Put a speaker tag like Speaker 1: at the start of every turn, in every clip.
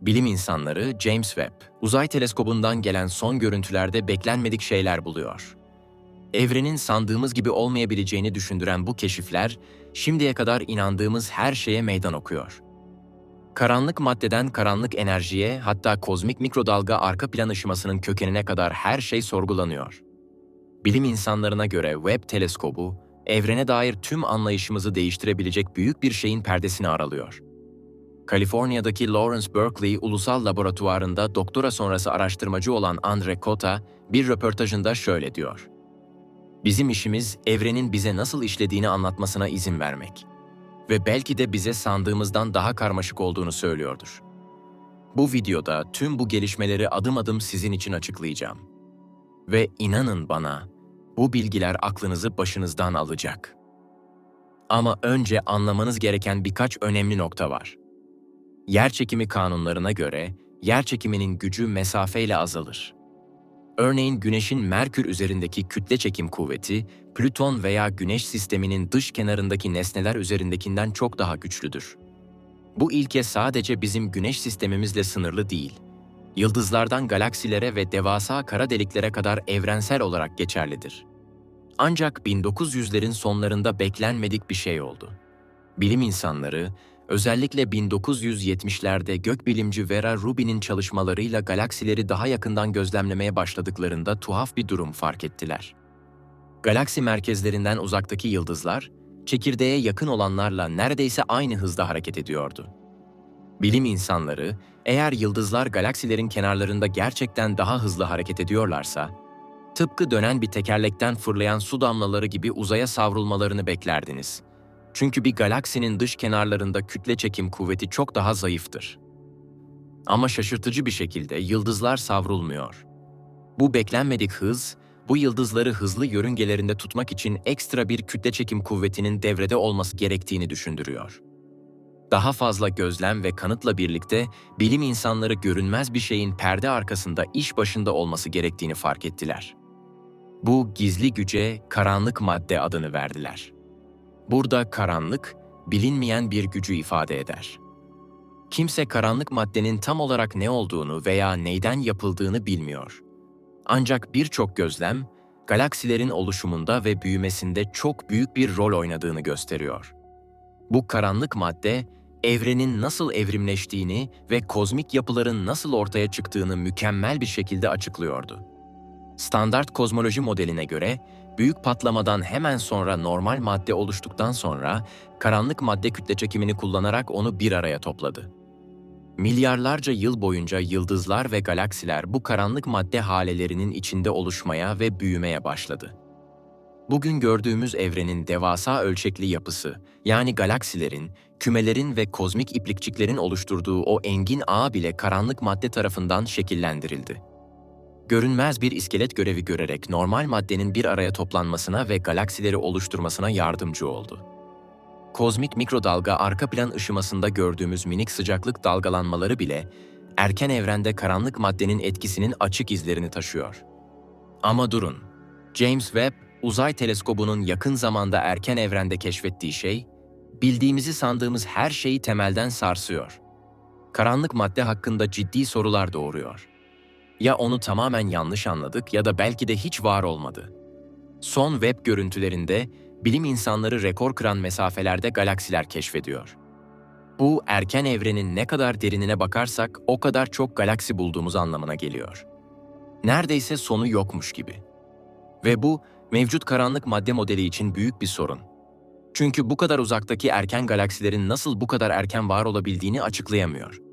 Speaker 1: Bilim insanları James Webb, uzay teleskobundan gelen son görüntülerde beklenmedik şeyler buluyor. Evrenin sandığımız gibi olmayabileceğini düşündüren bu keşifler, şimdiye kadar inandığımız her şeye meydan okuyor. Karanlık maddeden karanlık enerjiye, hatta kozmik mikrodalga arka plan ışımasının kökenine kadar her şey sorgulanıyor. Bilim insanlarına göre Webb teleskobu, evrene dair tüm anlayışımızı değiştirebilecek büyük bir şeyin perdesini aralıyor. Kaliforniya'daki Lawrence Berkeley Ulusal Laboratuvarı'nda doktora sonrası araştırmacı olan Andre Kota bir röportajında şöyle diyor. Bizim işimiz evrenin bize nasıl işlediğini anlatmasına izin vermek. Ve belki de bize sandığımızdan daha karmaşık olduğunu söylüyordur. Bu videoda tüm bu gelişmeleri adım adım sizin için açıklayacağım. Ve inanın bana, bu bilgiler aklınızı başınızdan alacak. Ama önce anlamanız gereken birkaç önemli nokta var. Yerçekimi kanunlarına göre yer çekiminin gücü mesafeyle azalır. Örneğin Güneş'in Merkür üzerindeki kütle çekim kuvveti, Plüton veya Güneş sisteminin dış kenarındaki nesneler üzerindekinden çok daha güçlüdür. Bu ilke sadece bizim Güneş sistemimizle sınırlı değil. Yıldızlardan galaksilere ve devasa kara deliklere kadar evrensel olarak geçerlidir. Ancak 1900'lerin sonlarında beklenmedik bir şey oldu. Bilim insanları, özellikle 1970'lerde gökbilimci Vera Rubin'in çalışmalarıyla galaksileri daha yakından gözlemlemeye başladıklarında tuhaf bir durum fark ettiler. Galaksi merkezlerinden uzaktaki yıldızlar, çekirdeğe yakın olanlarla neredeyse aynı hızda hareket ediyordu. Bilim insanları, eğer yıldızlar galaksilerin kenarlarında gerçekten daha hızlı hareket ediyorlarsa, tıpkı dönen bir tekerlekten fırlayan su damlaları gibi uzaya savrulmalarını beklerdiniz. Çünkü bir galaksinin dış kenarlarında kütle çekim kuvveti çok daha zayıftır. Ama şaşırtıcı bir şekilde yıldızlar savrulmuyor. Bu beklenmedik hız, bu yıldızları hızlı yörüngelerinde tutmak için ekstra bir kütle çekim kuvvetinin devrede olması gerektiğini düşündürüyor. Daha fazla gözlem ve kanıtla birlikte bilim insanları görünmez bir şeyin perde arkasında iş başında olması gerektiğini fark ettiler. Bu gizli güce karanlık madde adını verdiler. Burada karanlık, bilinmeyen bir gücü ifade eder. Kimse karanlık maddenin tam olarak ne olduğunu veya neyden yapıldığını bilmiyor. Ancak birçok gözlem, galaksilerin oluşumunda ve büyümesinde çok büyük bir rol oynadığını gösteriyor. Bu karanlık madde, evrenin nasıl evrimleştiğini ve kozmik yapıların nasıl ortaya çıktığını mükemmel bir şekilde açıklıyordu. Standart kozmoloji modeline göre, büyük patlamadan hemen sonra normal madde oluştuktan sonra karanlık madde kütle çekimini kullanarak onu bir araya topladı. Milyarlarca yıl boyunca yıldızlar ve galaksiler bu karanlık madde halelerinin içinde oluşmaya ve büyümeye başladı. Bugün gördüğümüz evrenin devasa ölçekli yapısı, yani galaksilerin, kümelerin ve kozmik iplikçiklerin oluşturduğu o engin ağ bile karanlık madde tarafından şekillendirildi. Görünmez bir iskelet görevi görerek normal maddenin bir araya toplanmasına ve galaksileri oluşturmasına yardımcı oldu. Kozmik mikrodalga arka plan ışımasında gördüğümüz minik sıcaklık dalgalanmaları bile erken evrende karanlık maddenin etkisinin açık izlerini taşıyor. Ama durun. James Webb Uzay Teleskobu'nun yakın zamanda erken evrende keşfettiği şey, bildiğimizi sandığımız her şeyi temelden sarsıyor. Karanlık madde hakkında ciddi sorular doğuruyor. Ya onu tamamen yanlış anladık ya da belki de hiç var olmadı. Son web görüntülerinde bilim insanları rekor kıran mesafelerde galaksiler keşfediyor. Bu erken evrenin ne kadar derinine bakarsak o kadar çok galaksi bulduğumuz anlamına geliyor. Neredeyse sonu yokmuş gibi. Ve bu mevcut karanlık madde modeli için büyük bir sorun. Çünkü bu kadar uzaktaki erken galaksilerin nasıl bu kadar erken var olabildiğini açıklayamıyor.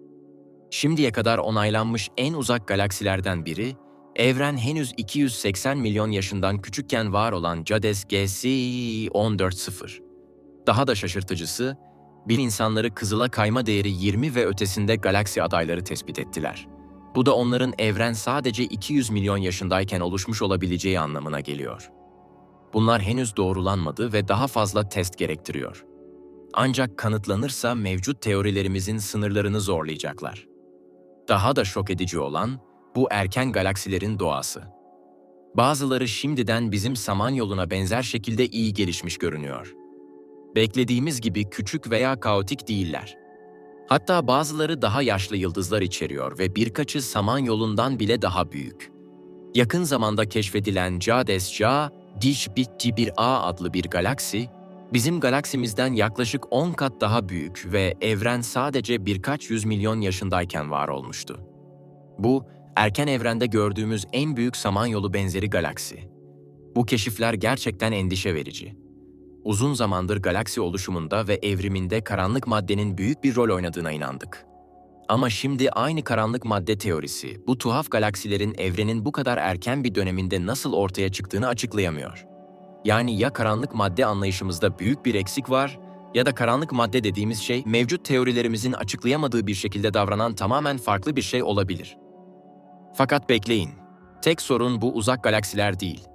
Speaker 1: Şimdiye kadar onaylanmış en uzak galaksilerden biri, evren henüz 280 milyon yaşından küçükken var olan Cades GC 140. Daha da şaşırtıcısı, bir insanları kızıla kayma değeri 20 ve ötesinde galaksi adayları tespit ettiler. Bu da onların evren sadece 200 milyon yaşındayken oluşmuş olabileceği anlamına geliyor. Bunlar henüz doğrulanmadı ve daha fazla test gerektiriyor. Ancak kanıtlanırsa mevcut teorilerimizin sınırlarını zorlayacaklar. Daha da şok edici olan bu erken galaksilerin doğası. Bazıları şimdiden bizim Samanyolu'na benzer şekilde iyi gelişmiş görünüyor. Beklediğimiz gibi küçük veya kaotik değiller. Hatta bazıları daha yaşlı yıldızlar içeriyor ve birkaçı Samanyolu'ndan bile daha büyük. Yakın zamanda keşfedilen Cades Ca, Diş Bitti bir A adlı bir galaksi, bizim galaksimizden yaklaşık 10 kat daha büyük ve evren sadece birkaç yüz milyon yaşındayken var olmuştu. Bu, erken evrende gördüğümüz en büyük Samanyolu benzeri galaksi. Bu keşifler gerçekten endişe verici. Uzun zamandır galaksi oluşumunda ve evriminde karanlık maddenin büyük bir rol oynadığına inandık. Ama şimdi aynı karanlık madde teorisi, bu tuhaf galaksilerin evrenin bu kadar erken bir döneminde nasıl ortaya çıktığını açıklayamıyor. Yani ya karanlık madde anlayışımızda büyük bir eksik var ya da karanlık madde dediğimiz şey mevcut teorilerimizin açıklayamadığı bir şekilde davranan tamamen farklı bir şey olabilir. Fakat bekleyin. Tek sorun bu uzak galaksiler değil.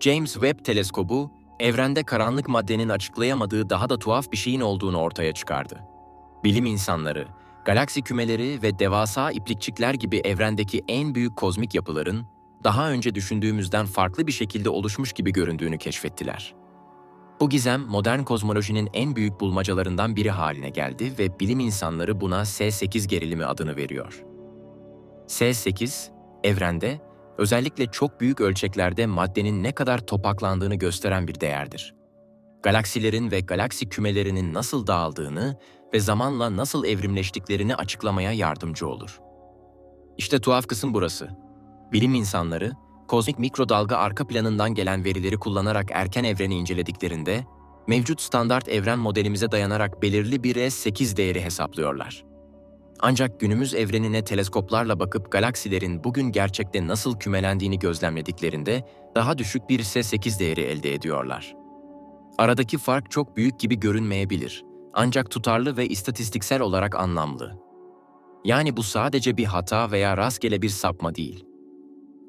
Speaker 1: James Webb teleskobu, evrende karanlık maddenin açıklayamadığı daha da tuhaf bir şeyin olduğunu ortaya çıkardı. Bilim insanları, galaksi kümeleri ve devasa iplikçikler gibi evrendeki en büyük kozmik yapıların daha önce düşündüğümüzden farklı bir şekilde oluşmuş gibi göründüğünü keşfettiler. Bu gizem modern kozmolojinin en büyük bulmacalarından biri haline geldi ve bilim insanları buna S8 gerilimi adını veriyor. S8, evrende özellikle çok büyük ölçeklerde maddenin ne kadar topaklandığını gösteren bir değerdir. Galaksilerin ve galaksi kümelerinin nasıl dağıldığını ve zamanla nasıl evrimleştiklerini açıklamaya yardımcı olur. İşte tuhaf kısım burası. Bilim insanları, kozmik mikrodalga arka planından gelen verileri kullanarak erken evreni incelediklerinde, mevcut standart evren modelimize dayanarak belirli bir S8 değeri hesaplıyorlar. Ancak günümüz evrenine teleskoplarla bakıp galaksilerin bugün gerçekte nasıl kümelendiğini gözlemlediklerinde daha düşük bir S8 değeri elde ediyorlar. Aradaki fark çok büyük gibi görünmeyebilir ancak tutarlı ve istatistiksel olarak anlamlı. Yani bu sadece bir hata veya rastgele bir sapma değil.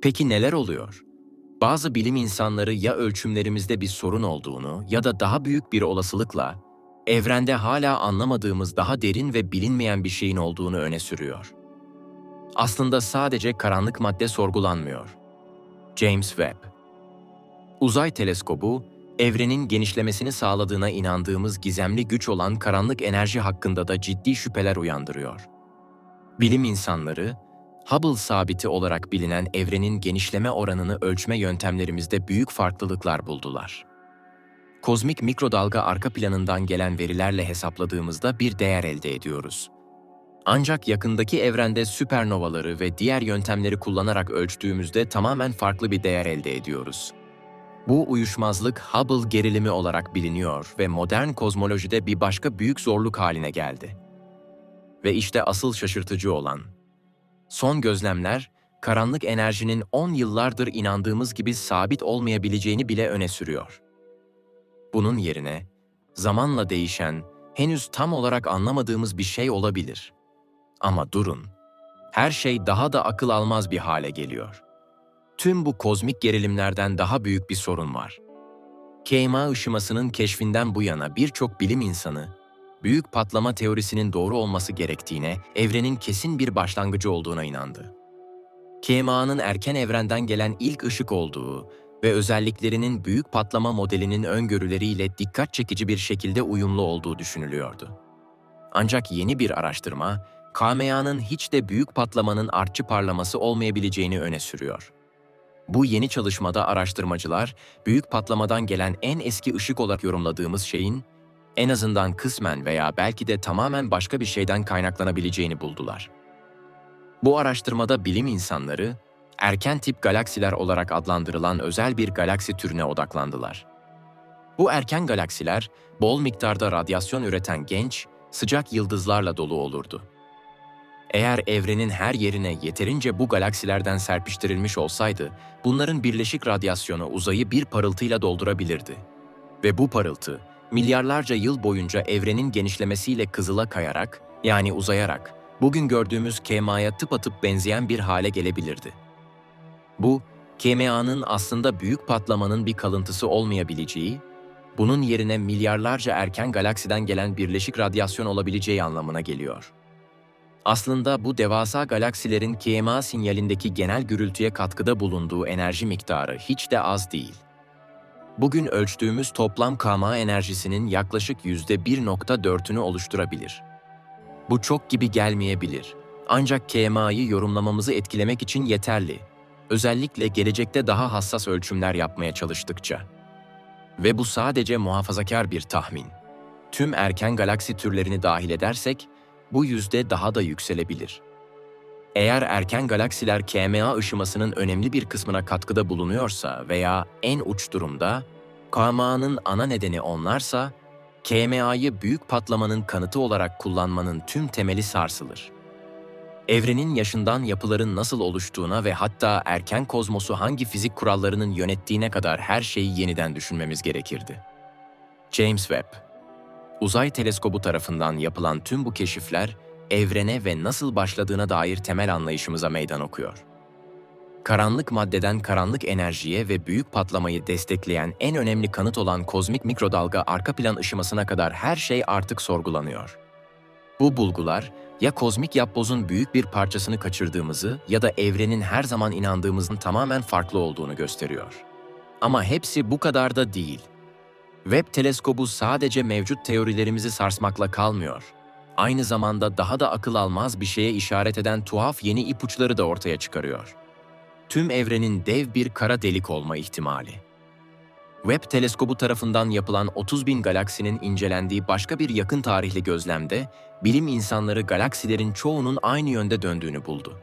Speaker 1: Peki neler oluyor? Bazı bilim insanları ya ölçümlerimizde bir sorun olduğunu ya da daha büyük bir olasılıkla evrende hala anlamadığımız daha derin ve bilinmeyen bir şeyin olduğunu öne sürüyor. Aslında sadece karanlık madde sorgulanmıyor. James Webb Uzay teleskobu, evrenin genişlemesini sağladığına inandığımız gizemli güç olan karanlık enerji hakkında da ciddi şüpheler uyandırıyor. Bilim insanları, Hubble sabiti olarak bilinen evrenin genişleme oranını ölçme yöntemlerimizde büyük farklılıklar buldular. Kozmik mikrodalga arka planından gelen verilerle hesapladığımızda bir değer elde ediyoruz. Ancak yakındaki evrende süpernovaları ve diğer yöntemleri kullanarak ölçtüğümüzde tamamen farklı bir değer elde ediyoruz. Bu uyuşmazlık Hubble gerilimi olarak biliniyor ve modern kozmolojide bir başka büyük zorluk haline geldi. Ve işte asıl şaşırtıcı olan. Son gözlemler, karanlık enerjinin 10 yıllardır inandığımız gibi sabit olmayabileceğini bile öne sürüyor. Bunun yerine, zamanla değişen, henüz tam olarak anlamadığımız bir şey olabilir. Ama durun, her şey daha da akıl almaz bir hale geliyor. Tüm bu kozmik gerilimlerden daha büyük bir sorun var. KMA ışımasının keşfinden bu yana birçok bilim insanı, büyük patlama teorisinin doğru olması gerektiğine, evrenin kesin bir başlangıcı olduğuna inandı. KMA'nın erken evrenden gelen ilk ışık olduğu ve özelliklerinin büyük patlama modelinin öngörüleriyle dikkat çekici bir şekilde uyumlu olduğu düşünülüyordu. Ancak yeni bir araştırma, KMA'nın hiç de büyük patlamanın artçı parlaması olmayabileceğini öne sürüyor. Bu yeni çalışmada araştırmacılar, büyük patlamadan gelen en eski ışık olarak yorumladığımız şeyin, en azından kısmen veya belki de tamamen başka bir şeyden kaynaklanabileceğini buldular. Bu araştırmada bilim insanları, erken tip galaksiler olarak adlandırılan özel bir galaksi türüne odaklandılar. Bu erken galaksiler, bol miktarda radyasyon üreten genç, sıcak yıldızlarla dolu olurdu. Eğer evrenin her yerine yeterince bu galaksilerden serpiştirilmiş olsaydı, bunların birleşik radyasyonu uzayı bir parıltıyla doldurabilirdi. Ve bu parıltı, milyarlarca yıl boyunca evrenin genişlemesiyle kızıla kayarak, yani uzayarak, bugün gördüğümüz KMA'ya tıpatıp benzeyen bir hale gelebilirdi. Bu, KMA'nın aslında büyük patlamanın bir kalıntısı olmayabileceği, bunun yerine milyarlarca erken galaksiden gelen birleşik radyasyon olabileceği anlamına geliyor. Aslında bu devasa galaksilerin KMA sinyalindeki genel gürültüye katkıda bulunduğu enerji miktarı hiç de az değil. Bugün ölçtüğümüz toplam KMA enerjisinin yaklaşık %1.4'ünü oluşturabilir. Bu çok gibi gelmeyebilir. Ancak KMA'yı yorumlamamızı etkilemek için yeterli. Özellikle gelecekte daha hassas ölçümler yapmaya çalıştıkça. Ve bu sadece muhafazakar bir tahmin. Tüm erken galaksi türlerini dahil edersek, bu yüzde daha da yükselebilir. Eğer erken galaksiler KMA ışımasının önemli bir kısmına katkıda bulunuyorsa veya en uç durumda, KMA'nın ana nedeni onlarsa, KMA'yı büyük patlamanın kanıtı olarak kullanmanın tüm temeli sarsılır. Evrenin yaşından yapıların nasıl oluştuğuna ve hatta erken kozmosu hangi fizik kurallarının yönettiğine kadar her şeyi yeniden düşünmemiz gerekirdi. James Webb Uzay teleskobu tarafından yapılan tüm bu keşifler, evrene ve nasıl başladığına dair temel anlayışımıza meydan okuyor. Karanlık maddeden karanlık enerjiye ve büyük patlamayı destekleyen en önemli kanıt olan kozmik mikrodalga arka plan ışımasına kadar her şey artık sorgulanıyor. Bu bulgular, ya kozmik yapbozun büyük bir parçasını kaçırdığımızı ya da evrenin her zaman inandığımızın tamamen farklı olduğunu gösteriyor. Ama hepsi bu kadar da değil. Webb teleskobu sadece mevcut teorilerimizi sarsmakla kalmıyor. Aynı zamanda daha da akıl almaz bir şeye işaret eden tuhaf yeni ipuçları da ortaya çıkarıyor. Tüm evrenin dev bir kara delik olma ihtimali. Webb teleskobu tarafından yapılan 30 bin galaksinin incelendiği başka bir yakın tarihli gözlemde, bilim insanları galaksilerin çoğunun aynı yönde döndüğünü buldu.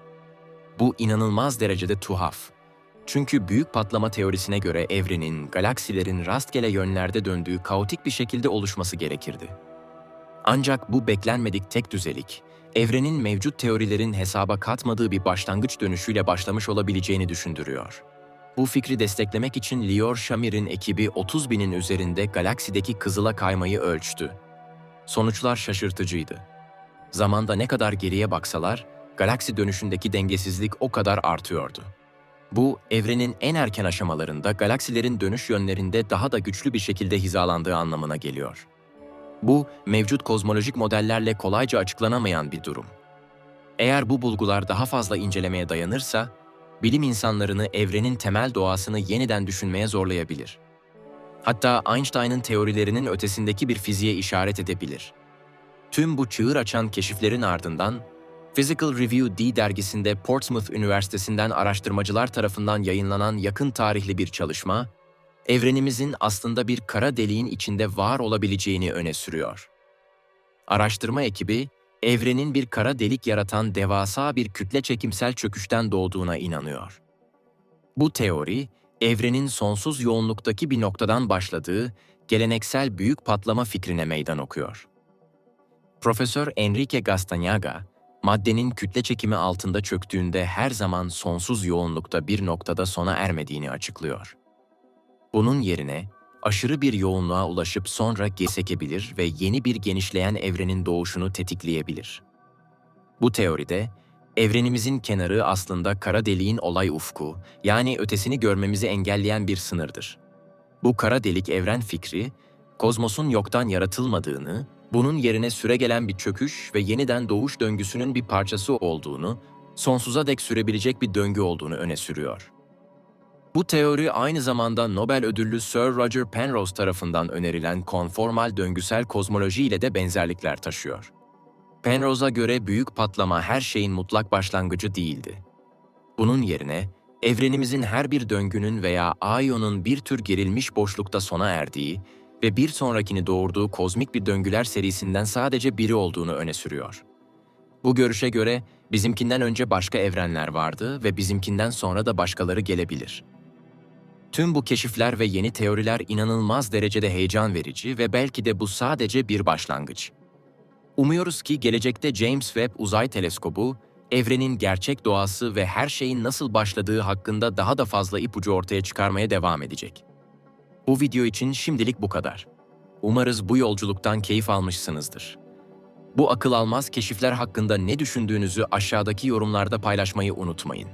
Speaker 1: Bu inanılmaz derecede tuhaf. Çünkü büyük patlama teorisine göre evrenin, galaksilerin rastgele yönlerde döndüğü kaotik bir şekilde oluşması gerekirdi. Ancak bu beklenmedik tek düzelik, evrenin mevcut teorilerin hesaba katmadığı bir başlangıç dönüşüyle başlamış olabileceğini düşündürüyor. Bu fikri desteklemek için Lior Shamir'in ekibi 30 binin üzerinde galaksideki kızıla kaymayı ölçtü. Sonuçlar şaşırtıcıydı. Zamanda ne kadar geriye baksalar, galaksi dönüşündeki dengesizlik o kadar artıyordu. Bu, evrenin en erken aşamalarında galaksilerin dönüş yönlerinde daha da güçlü bir şekilde hizalandığı anlamına geliyor. Bu, mevcut kozmolojik modellerle kolayca açıklanamayan bir durum. Eğer bu bulgular daha fazla incelemeye dayanırsa, bilim insanlarını evrenin temel doğasını yeniden düşünmeye zorlayabilir. Hatta Einstein'ın teorilerinin ötesindeki bir fiziğe işaret edebilir. Tüm bu çığır açan keşiflerin ardından, Physical Review D dergisinde Portsmouth Üniversitesi'nden araştırmacılar tarafından yayınlanan yakın tarihli bir çalışma, evrenimizin aslında bir kara deliğin içinde var olabileceğini öne sürüyor. Araştırma ekibi, evrenin bir kara delik yaratan devasa bir kütle çekimsel çöküşten doğduğuna inanıyor. Bu teori, evrenin sonsuz yoğunluktaki bir noktadan başladığı geleneksel büyük patlama fikrine meydan okuyor. Profesör Enrique Gastañaga, maddenin kütle çekimi altında çöktüğünde her zaman sonsuz yoğunlukta bir noktada sona ermediğini açıklıyor. Bunun yerine aşırı bir yoğunluğa ulaşıp sonra gesekebilir ve yeni bir genişleyen evrenin doğuşunu tetikleyebilir. Bu teoride, evrenimizin kenarı aslında kara deliğin olay ufku, yani ötesini görmemizi engelleyen bir sınırdır. Bu kara delik evren fikri, kozmosun yoktan yaratılmadığını, bunun yerine süregelen bir çöküş ve yeniden doğuş döngüsünün bir parçası olduğunu, sonsuza dek sürebilecek bir döngü olduğunu öne sürüyor. Bu teori aynı zamanda Nobel ödüllü Sir Roger Penrose tarafından önerilen konformal döngüsel kozmoloji ile de benzerlikler taşıyor. Penrose'a göre büyük patlama her şeyin mutlak başlangıcı değildi. Bunun yerine, evrenimizin her bir döngünün veya ayonun bir tür gerilmiş boşlukta sona erdiği ve bir sonrakini doğurduğu kozmik bir döngüler serisinden sadece biri olduğunu öne sürüyor. Bu görüşe göre bizimkinden önce başka evrenler vardı ve bizimkinden sonra da başkaları gelebilir. Tüm bu keşifler ve yeni teoriler inanılmaz derecede heyecan verici ve belki de bu sadece bir başlangıç. Umuyoruz ki gelecekte James Webb Uzay Teleskobu, evrenin gerçek doğası ve her şeyin nasıl başladığı hakkında daha da fazla ipucu ortaya çıkarmaya devam edecek. Bu video için şimdilik bu kadar. Umarız bu yolculuktan keyif almışsınızdır. Bu akıl almaz keşifler hakkında ne düşündüğünüzü aşağıdaki yorumlarda paylaşmayı unutmayın.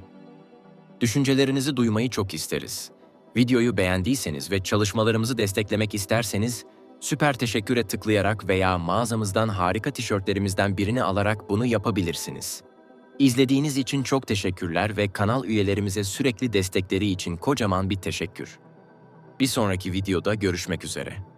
Speaker 1: Düşüncelerinizi duymayı çok isteriz. Videoyu beğendiyseniz ve çalışmalarımızı desteklemek isterseniz süper teşekküre tıklayarak veya mağazamızdan harika tişörtlerimizden birini alarak bunu yapabilirsiniz. İzlediğiniz için çok teşekkürler ve kanal üyelerimize sürekli destekleri için kocaman bir teşekkür. Bir sonraki videoda görüşmek üzere.